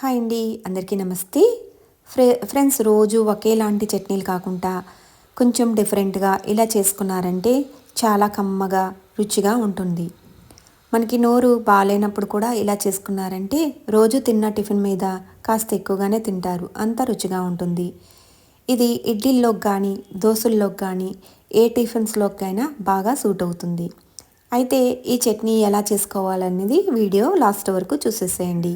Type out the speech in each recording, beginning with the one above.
Hi అండి అందరికీ నమస్తే. ఫ్రె ఫ్రెండ్స్ రోజు ఒకేలాంటి చట్నీలు కాకుండా కొంచెం డిఫరెంట్గా ఇలా చేసుకున్నారంటే చాలా కమ్మగా రుచిగా ఉంటుంది. మనకి నోరు బాగాలేనప్పుడు కూడా ఇలా చేసుకున్నారంటే రోజు తిన్న టిఫిన్ మీద కాస్త ఎక్కువగానే తింటారు అంత రుచిగా ఉంటుంది. ఇది ఇడ్లీల్లోకి కానీ దోశల్లోకి కానీ ఏ టిఫిన్స్లోకైనా బాగా సూట్ అవుతుంది. అయితే ఈ చట్నీ ఎలా చేసుకోవాలనేది వీడియో లాస్ట్ వరకు చూసేసేయండి.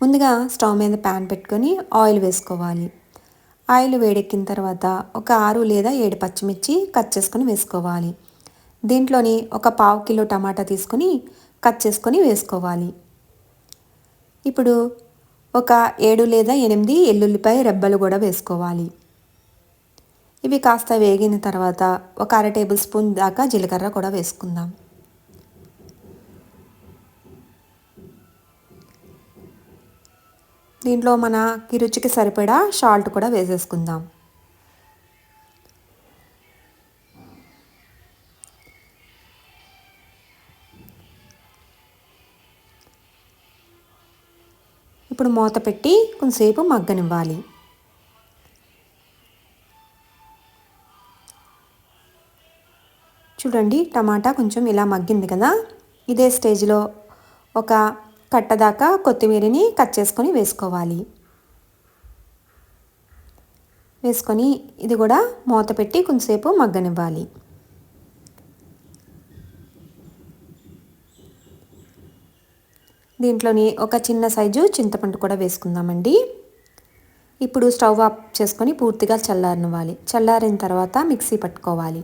ముందుగా స్టవ్ మీద ప్యాన్ పెట్టుకొని ఆయిల్ వేసుకోవాలి. ఆయిల్ వేడెక్కిన తర్వాత ఒక ఆరు లేదా ఏడు పచ్చిమిర్చి కట్ చేసుకొని వేసుకోవాలి. దీంట్లోని ఒక పావు కిలో టమాటా తీసుకొని కట్ చేసుకొని వేసుకోవాలి. ఇప్పుడు ఒక ఏడు లేదా ఎనిమిది ఎల్లుల్లిపాయ రెబ్బలు కూడా వేసుకోవాలి. ఇవి కాస్త వేగిన తర్వాత ఒక అర టేబుల్ స్పూన్ దాకా జీలకర్ర కూడా వేసుకుందాం. దీంట్లో మనకి రుచికి సరిపడా సాల్ట్ కూడా వేసేసుకుందాం. ఇప్పుడు మూత పెట్టి కొంతసేపు మగ్గనివ్వాలి. చూడండి టమాటా కొంచెం ఇలా మగ్గింది కదా? ఇదే స్టేజ్లో ఒక కట్టదాకా కొత్తిమీరని కట్ చేసుకొని వేసుకోవాలి. వేసుకొని ఇది కూడా మూత పెట్టి కొంచెంసేపు మగ్గనివ్వాలి. దీంట్లోని ఒక చిన్న సైజు చింతపండు కూడా వేసుకుందామండి. ఇప్పుడు స్టవ్ ఆఫ్ చేసుకొని పూర్తిగా చల్లారనివ్వాలి. చల్లారిన తర్వాత మిక్సీ పట్టుకోవాలి.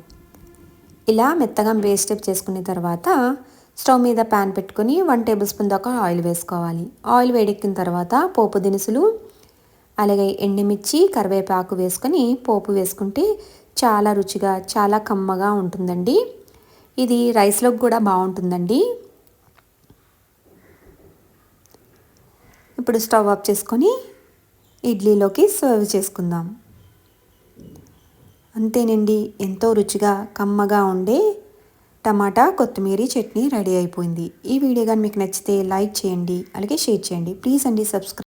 ఇలా మెత్తగా వేస్ట్ చేసుకున్న తర్వాత స్టవ్ మీద ప్యాన్ పెట్టుకొని వన్ టేబుల్ స్పూన్ దాకా ఆయిల్ వేసుకోవాలి. ఆయిల్ వేడెక్కిన తర్వాత పోపు దినుసులు అలాగే ఎండుమిర్చి కరివేపాకు వేసుకొని పోపు వేసుకుంటే చాలా రుచిగా చాలా కమ్మగా ఉంటుందండి. ఇది రైస్లోకి కూడా బాగుంటుందండి. ఇప్పుడు స్టవ్ ఆఫ్ చేసుకొని ఇడ్లీలోకి సర్వ్ చేసుకుందాం. అంతేనండి ఎంతో రుచిగా కమ్మగా ఉండే టమాటా కొత్తిమీర చట్నీ రెడీ అయిపోయింది. ఈ వీడియో కానీ మీకు నచ్చితే లైక్ చేయండి అలాగే షేర్ చేయండి. ప్లీజ్ అండి సబ్స్క్రైబ్